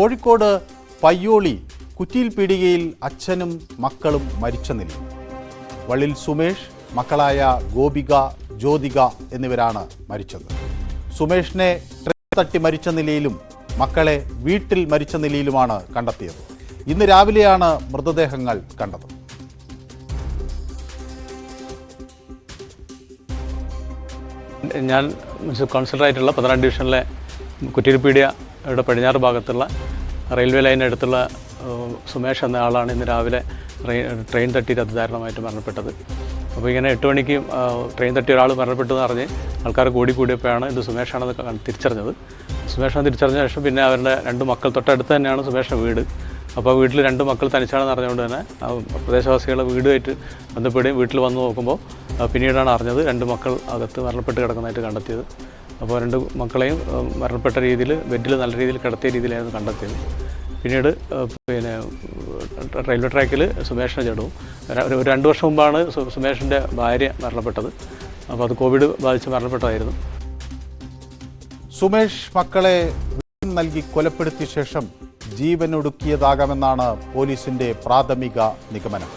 കോഴിക്കോട് പയ്യോളി കുറ്റിയിൽ പീടികയിൽ അച്ഛനും മക്കളും മരിച്ച നിലയിൽ വള്ളിൽ സുമേഷ് മക്കളായ ഗോപിക ജ്യോതിക എന്നിവരാണ് മരിച്ചത്. സുമേഷിനെ ട്രെയിൻ തട്ടി മരിച്ച നിലയിലും മക്കളെ വീട്ടിൽ മരിച്ച നിലയിലുമാണ് കണ്ടെത്തിയത്. ഇന്ന് രാവിലെയാണ് മൃതദേഹങ്ങൾ കണ്ടത്. ഞാൻ മുനിസിപ്പൽ കൗൺസിലറായിട്ടുള്ള പതിനാറ് ഡിവിഷനിലെ കുറ്റിരിപ്പീടിയയുടെ പടിഞ്ഞാറ് ഭാഗത്തുള്ള റെയിൽവേ ലൈനടുത്തുള്ള അടുത്തുള്ള സുമേഷ് എന്ന ആളാണ് ഇന്ന് രാവിലെ ട്രെയിൻ തട്ടിയിട്ട് അതിദാരുണമായിട്ട് മരണപ്പെട്ടത്. അപ്പോൾ ഇങ്ങനെ എട്ട് മണിക്ക് ട്രെയിൻ തട്ടി ഒരാൾ മരണപ്പെട്ടെന്ന് അറിഞ്ഞ് ആൾക്കാർ കൂടി കൂടിയപ്പോഴാണ് ഇത് സുമേഷാണെന്ന് തിരിച്ചറിഞ്ഞത്. സുമേഷാണ് തിരിച്ചറിഞ്ഞ ശേഷം പിന്നെ അവരുടെ രണ്ട് മക്കൾ തൊട്ടടുത്ത് തന്നെയാണ് സുമേഷിന്റെ വീട്. അപ്പോൾ വീട്ടിൽ രണ്ട് മക്കൾ തനിച്ചാണെന്ന് അറിഞ്ഞുകൊണ്ട് തന്നെ പ്രദേശവാസികളെ വീടുമായിട്ട് ബന്ധപ്പെടുകയും വീട്ടിൽ വന്ന് നോക്കുമ്പോൾ പിന്നീടാണ് അറിഞ്ഞത് രണ്ട് മക്കൾ അകത്ത് മരണപ്പെട്ട് കിടക്കുന്നതായിട്ട് കണ്ടെത്തിയത്. അപ്പോൾ രണ്ട് മക്കളെയും മരണപ്പെട്ട രീതിയിൽ ബെഡിൽ നല്ല രീതിയിൽ കിടത്തിയ രീതിയിലായിരുന്നു കണ്ടെത്തിയത്. പിന്നീട് പിന്നെ റെയിൽവേ ട്രാക്കിൽ സുമേഷിനെ ജഡവും ഒരു രണ്ട് വർഷം മുമ്പാണ് സുമേഷിന്റെ ഭാര്യ മരണപ്പെട്ടത്. അപ്പോൾ അത് കോവിഡ് ബാധിച്ച് മരണപ്പെട്ടതായിരുന്നു. സുമേഷ് മക്കളെ നൽകി കൊലപ്പെടുത്തിയ ശേഷം ജീവൻ ഒടുക്കിയതാകാമെന്നാണ് പോലീസിന്റെ പ്രാഥമിക നിഗമനം.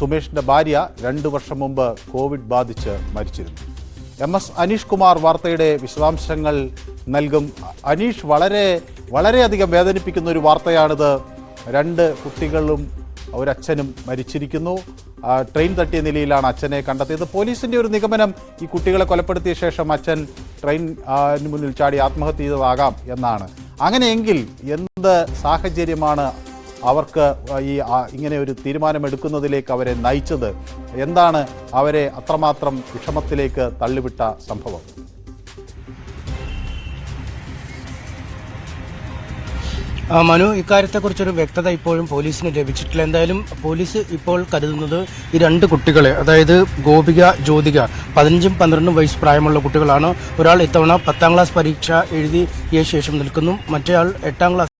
സുമേഷിന്റെ ഭാര്യ രണ്ടു വർഷം മുമ്പ് കോവിഡ് ബാധിച്ച് മരിച്ചിരുന്നു. എം എസ് അനീഷ് കുമാർ വാർത്തയുടെ വിശദാംശങ്ങൾ നൽകും. അനീഷ് വളരെ വളരെയധികം വേദനിപ്പിക്കുന്ന ഒരു വാർത്തയാണിത്. രണ്ട് കുട്ടികളും ഒരച്ഛനും മരിച്ചിരിക്കുന്നു. ട്രെയിൻ തട്ടിയ നിലയിലാണ് അച്ഛനെ കണ്ടെത്തിയത്. പോലീസിന്റെ ഒരു നിഗമനം ഈ കുട്ടികളെ കൊലപ്പെടുത്തിയ ശേഷം അച്ഛൻ ട്രെയിനിന് മുന്നിൽ ചാടി ആത്മഹത്യ ചെയ്തതാകാം എന്നാണ്. അങ്ങനെയെങ്കിൽ എന്ത് സാഹചര്യമാണ് അവർക്ക് ഈ ഇങ്ങനെ ഒരു തീരുമാനമെടുക്കുന്നതിലേക്ക് അവരെ നയിച്ചത് എന്താണ് അവരെ അത്രമാത്രം വിഷമത്തിലേക്ക് തള്ളിവിട്ട സംഭവം? മനു ഇക്കാര്യത്തെക്കുറിച്ചൊരു വ്യക്തത ഇപ്പോഴും പോലീസിന് ലഭിച്ചിട്ടില്ല. എന്തായാലും പോലീസ് ഇപ്പോൾ കരുതുന്നത് ഈ രണ്ട് കുട്ടികളെ അതായത് ഗോപിക ജ്യോതിക പതിനഞ്ചും പന്ത്രണ്ടും വയസ്സ് പ്രായമുള്ള കുട്ടികളാണ്. ഒരാൾ ഇത്തവണ പത്താം ക്ലാസ് പരീക്ഷ എഴുതിയ ശേഷം നിൽക്കുന്നു. മറ്റേയാൾ എട്ടാം ക്ലാസ്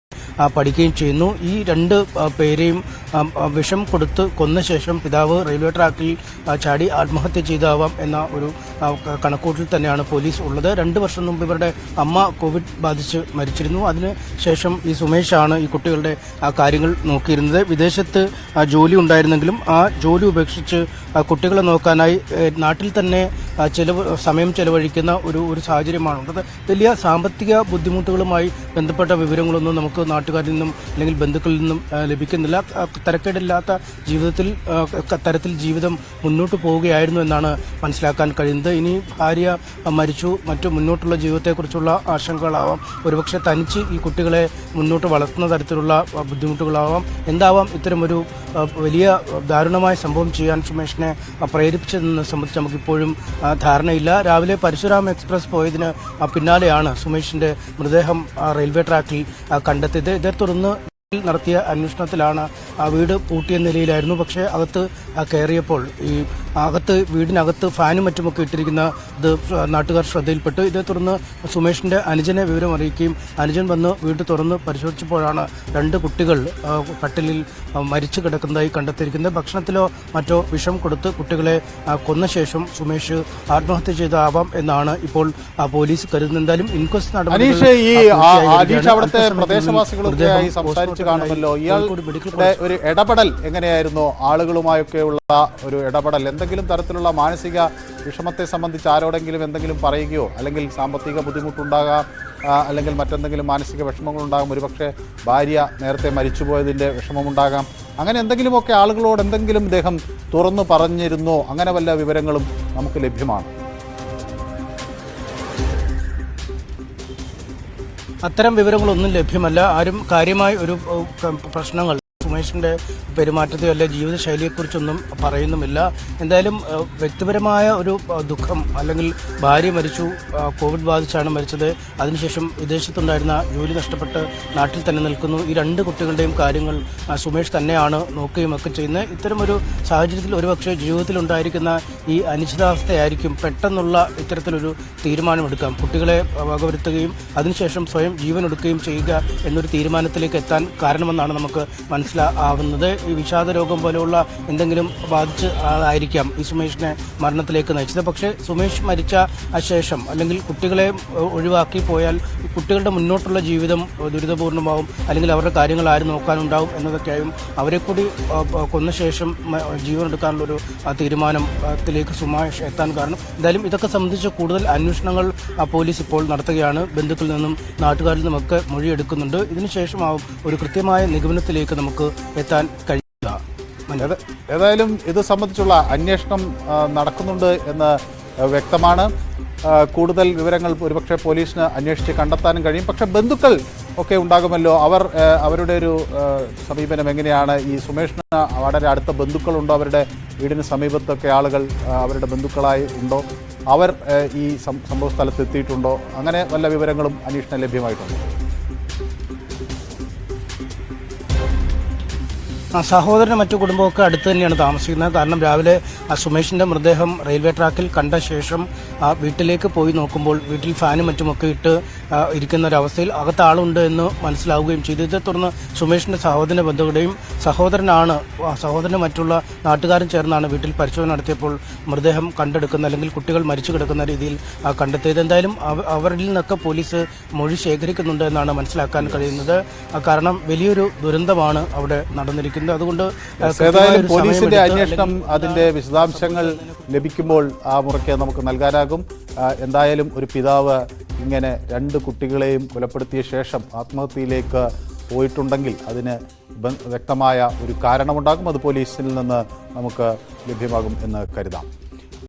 പഠിക്കുകയും ചെയ്യുന്നു. ഈ രണ്ട് പേരെയും വിഷം കൊടുത്ത് കൊന്ന ശേഷം പിതാവ് റെയിൽവേ ട്രാക്കിൽ ചാടി ആത്മഹത്യ ചെയ്താവാം എന്ന ഒരു കണക്കൂട്ടിൽ തന്നെയാണ് പോലീസ് ഉള്ളത്. രണ്ട് വർഷം മുമ്പ് ഇവരുടെ അമ്മ കോവിഡ് ബാധിച്ച് മരിച്ചിരുന്നു. അതിന് ശേഷം ഈ സുമേഷാണ് ഈ കുട്ടികളുടെ കാര്യങ്ങൾ നോക്കിയിരുന്നത്. വിദേശത്ത് ജോലി ഉണ്ടായിരുന്നെങ്കിലും ആ ജോലി ഉപേക്ഷിച്ച് കുട്ടികളെ നോക്കാനായി നാട്ടിൽ തന്നെ ചെലവ് സമയം ചെലവഴിക്കുന്ന ഒരു ഒരു സാഹചര്യമാണുള്ളത് വലിയ സാമ്പത്തിക ബുദ്ധിമുട്ടുകളുമായി ബന്ധപ്പെട്ട വിവരങ്ങളൊന്നും നമുക്ക് നാട്ടുകാരിൽ നിന്നും അല്ലെങ്കിൽ ബന്ധുക്കളിൽ നിന്നും ലഭിക്കുന്നില്ല. തരക്കേടില്ലാത്ത ജീവിതത്തിൽ തരത്തിൽ ജീവിതം മുന്നോട്ട് പോവുകയായിരുന്നു എന്നാണ് മനസ്സിലാക്കാൻ കഴിയുന്നത്. ഇനി ഭാര്യ മരിച്ചു മറ്റു മുന്നോട്ടുള്ള ജീവിതത്തെക്കുറിച്ചുള്ള ആശങ്കകളാവാം. ഒരുപക്ഷെ തനിച്ച് ഈ കുട്ടികളെ മുന്നോട്ട് വളർത്തുന്ന തരത്തിലുള്ള ബുദ്ധിമുട്ടുകളാവാം. എന്താവാം ഇത്തരമൊരു വലിയ ദാരുണമായ സംഭവം ചെയ്യാൻ സുമേഷിനെ പ്രേരിപ്പിച്ചതെന്ന് സംബന്ധിച്ച് നമുക്കിപ്പോഴും ധാരണയില്ല. രാവിലെ പരശുരാം എക്സ്പ്രസ് പോയതിന് പിന്നാലെയാണ് സുമേഷിന്റെ മൃതദേഹം റെയിൽവേ ട്രാക്കിൽ കണ്ടെത്തിയത്. ഇതേ തുടർന്ന് നടത്തിയ അന്വേഷണത്തിലാണ് ആ വീട് പൂട്ടിയ നിലയിലായിരുന്നു. പക്ഷേ അകത്ത് കയറിയപ്പോൾ ഈ അകത്ത് വീടിനകത്ത് ഫാനും മറ്റുമൊക്കെ ഇട്ടിരിക്കുന്ന ഇത് നാട്ടുകാർ ശ്രദ്ധയിൽപ്പെട്ടു. ഇതേ തുടർന്ന് സുമേഷിന്റെ അനുജനെ വിവരം അറിയിക്കുകയും അനുജൻ വന്ന് വീട് തുറന്ന് പരിശോധിച്ചപ്പോഴാണ് രണ്ട് കുട്ടികൾ കട്ടിലിൽ മരിച്ചു കിടക്കുന്നതായി കണ്ടെത്തിയിരിക്കുന്നത്. ഭക്ഷണത്തിലോ മറ്റോ വിഷം കൊടുത്ത് കുട്ടികളെ കൊന്ന ശേഷം സുമേഷ് ആത്മഹത്യ ചെയ്താവാം എന്നാണ് ഇപ്പോൾ പോലീസ് കരുതുന്നത്. എന്തായാലും ഇൻക്വസ്റ്റ് നടപടി. അവിടുത്തെ പ്രദേശവാസികളൊക്കെ സംസാരിച്ച് പോസ്റ്റ്മോർട്ടത്തിനായി കാണുമല്ലോ ഇയാളുടെ ഒരു ഇടപെടൽ എങ്ങനെയായിരുന്നു? ആളുകളുമായൊക്കെയുള്ള ഒരു ഇടപെടൽ. എന്തെങ്കിലും തരത്തിലുള്ള മാനസിക വിഷമത്തെ സംബന്ധിച്ച് ആരോടെങ്കിലും എന്തെങ്കിലും പറയുകയോ അല്ലെങ്കിൽ സാമ്പത്തിക ബുദ്ധിമുട്ടുണ്ടാകാം അല്ലെങ്കിൽ മറ്റെന്തെങ്കിലും മാനസിക വിഷമങ്ങളുണ്ടാകും ഒരുപക്ഷെ ഭാര്യ നേരത്തെ മരിച്ചുപോയതിന്റെ വിഷമമുണ്ടാകാം. അങ്ങനെ എന്തെങ്കിലുമൊക്കെ ആളുകളോട് എന്തെങ്കിലും ഇദ്ദേഹം തുറന്നു പറഞ്ഞിരുന്നോ? അങ്ങനെ വല്ല വിവരങ്ങളും നമുക്ക് ലഭ്യമാണ്. അത്തരം വിവരങ്ങളൊന്നും ലഭ്യമല്ല. ആരും കാര്യമായി ഒരു പ്രശ്നങ്ങൾ സുമേഷിന്റെ പെരുമാറ്റത്തെയോ അല്ലെ ജീവിതശൈലിയെക്കുറിച്ചൊന്നും പറയുന്നുമില്ല. എന്തായാലും വ്യക്തിപരമായ ഒരു ദുഃഖം അല്ലെങ്കിൽ ഭാര്യ മരിച്ചു കോവിഡ് ബാധിച്ചാണ് മരിച്ചത്. അതിനുശേഷം വിദേശത്തുണ്ടായിരുന്ന ജോലി നഷ്ടപ്പെട്ട് നാട്ടിൽ തന്നെ നിൽക്കുന്നു. ഈ രണ്ട് കുട്ടികളുടെയും കാര്യങ്ങൾ സുമേഷ് തന്നെയാണ് നോക്കുകയും ഒക്കെ ചെയ്യുന്നത്. ഇത്തരമൊരു സാഹചര്യത്തിൽ ഒരുപക്ഷെ ജീവിതത്തിലുണ്ടായിരിക്കുന്ന ഈ അനിശ്ചിതാവസ്ഥയായിരിക്കും പെട്ടെന്നുള്ള ഇത്തരത്തിലൊരു തീരുമാനമെടുക്കാം. കുട്ടികളെ വകവരുത്തുകയും അതിനുശേഷം സ്വയം ജീവൻ എടുക്കുകയും ചെയ്യുക എന്നൊരു തീരുമാനത്തിലേക്ക് എത്താൻ കാരണമെന്നാണ് നമുക്ക് മനസ്സിലാക്കുന്നത് ആവുന്നത്. വിഷാദ രോഗം പോലെയുള്ള എന്തെങ്കിലും ബാധിച്ച് ആയിരിക്കാം ഈ സുമേഷിനെ മരണത്തിലേക്ക് നയിച്ചത്. പക്ഷേ സുമേഷ് മരിച്ച ശേഷം അല്ലെങ്കിൽ കുട്ടികളെ ഒഴിവാക്കി പോയാൽ കുട്ടികളുടെ മുന്നോട്ടുള്ള ജീവിതം ദുരിതപൂർണമാവും. അല്ലെങ്കിൽ അവരുടെ കാര്യങ്ങൾ ആരും നോക്കാനുണ്ടാവും എന്നതൊക്കെയായും അവരെ കൂടി കൊന്ന ശേഷം ആ, തീരുമാനത്തിലേക്ക് സുമേഷ് എത്താൻ കാരണം. എന്തായാലും ഇതൊക്കെ സംബന്ധിച്ച് കൂടുതൽ അന്വേഷണങ്ങൾ പോലീസ് ഇപ്പോൾ നടത്തുകയാണ്. ബന്ധുക്കളിൽ നിന്നും നാട്ടുകാരിൽ നിന്നുമൊക്കെ മൊഴിയെടുക്കുന്നുണ്ട്. ഇതിനുശേഷമാവും ഒരു കൃത്യമായ നിഗമനത്തിലേക്ക് നമുക്ക് എത്താൻ കഴിയുക ഏതായാലും ഇത് സംബന്ധിച്ചുള്ള അന്വേഷണം നടക്കുന്നുണ്ട് എന്ന് വ്യക്തമാണ്. കൂടുതൽ വിവരങ്ങൾ ഒരുപക്ഷെ പോലീസിന് അന്വേഷിച്ച് കണ്ടെത്താനും കഴിയും. പക്ഷേ ബന്ധുക്കൾ ഒക്കെ ഉണ്ടാകുമല്ലോ. അവർ അവരുടെ ഒരു സമീപനം എങ്ങനെയാണ്? ഈ സുമേഷിന് വളരെ അടുത്ത ബന്ധുക്കളുണ്ടോ? അവരുടെ വീടിന് സമീപത്തൊക്കെ ആളുകൾ അവരുടെ ബന്ധുക്കളായി ഉണ്ടോ? അവർ ഈ സംഭവ സ്ഥലത്ത് എത്തിയിട്ടുണ്ടോ? അങ്ങനെ വല്ല വിവരങ്ങളും അന്വേഷണം ലഭ്യമായിട്ടുണ്ടോ? ആ സഹോദരനും മറ്റു കുടുംബമൊക്കെ അടുത്ത് തന്നെയാണ് താമസിക്കുന്നത്. കാരണം രാവിലെ ആ സുമേഷിന്റെ മൃതദേഹം റെയിൽവേ ട്രാക്കിൽ കണ്ട ശേഷം ആ വീട്ടിലേക്ക് പോയി നോക്കുമ്പോൾ വീട്ടിൽ ഫാനും മറ്റുമൊക്കെ ഇട്ട് ഇരിക്കുന്ന ഒരവസ്ഥയിൽ അകത്ത് ആളുണ്ട് എന്ന് മനസ്സിലാവുകയും ചെയ്തു. ഇതേ തുടർന്ന് സുമേഷിന്റെ സഹോദരനെ ബന്ധുക്കളുടെയും സഹോദരനാണ് സഹോദരനും മറ്റുള്ള നാട്ടുകാരും ചേർന്നാണ് വീട്ടിൽ പരിശോധന നടത്തിയപ്പോൾ മൃതദേഹം കണ്ടെടുക്കുന്ന അല്ലെങ്കിൽ കുട്ടികൾ മരിച്ചു കിടക്കുന്ന രീതിയിൽ കണ്ടെത്തിയത്. എന്തായാലും അവരിൽ നിന്നൊക്കെ പോലീസ് മൊഴി ശേഖരിക്കുന്നുണ്ട് എന്നാണ് മനസ്സിലാക്കാൻ കഴിയുന്നത്. കാരണം വലിയൊരു ദുരന്തമാണ് അവിടെ നടന്നിരിക്കുന്നത്. അതുകൊണ്ട് ആ, ഏതായാലും പോലീസിന്റെ അന്വേഷണം അതിന്റെ വിശദാംശങ്ങൾ ലഭിക്കുമ്പോൾ ആ മുറയ്ക്ക് നമുക്ക് നൽകാനാകും. എന്തായാലും ഒരു പിതാവ് ഇങ്ങനെ രണ്ട് കുട്ടികളെയും കൊലപ്പെടുത്തിയ ശേഷം ആത്മഹത്യയിലേക്ക് പോയിട്ടുണ്ടെങ്കിൽ അതിന് വ്യക്തമായ ഒരു കാരണമുണ്ടാകും. അത് പോലീസിൽ നിന്ന് നമുക്ക് ലഭ്യമാകും എന്ന് കരുതാം.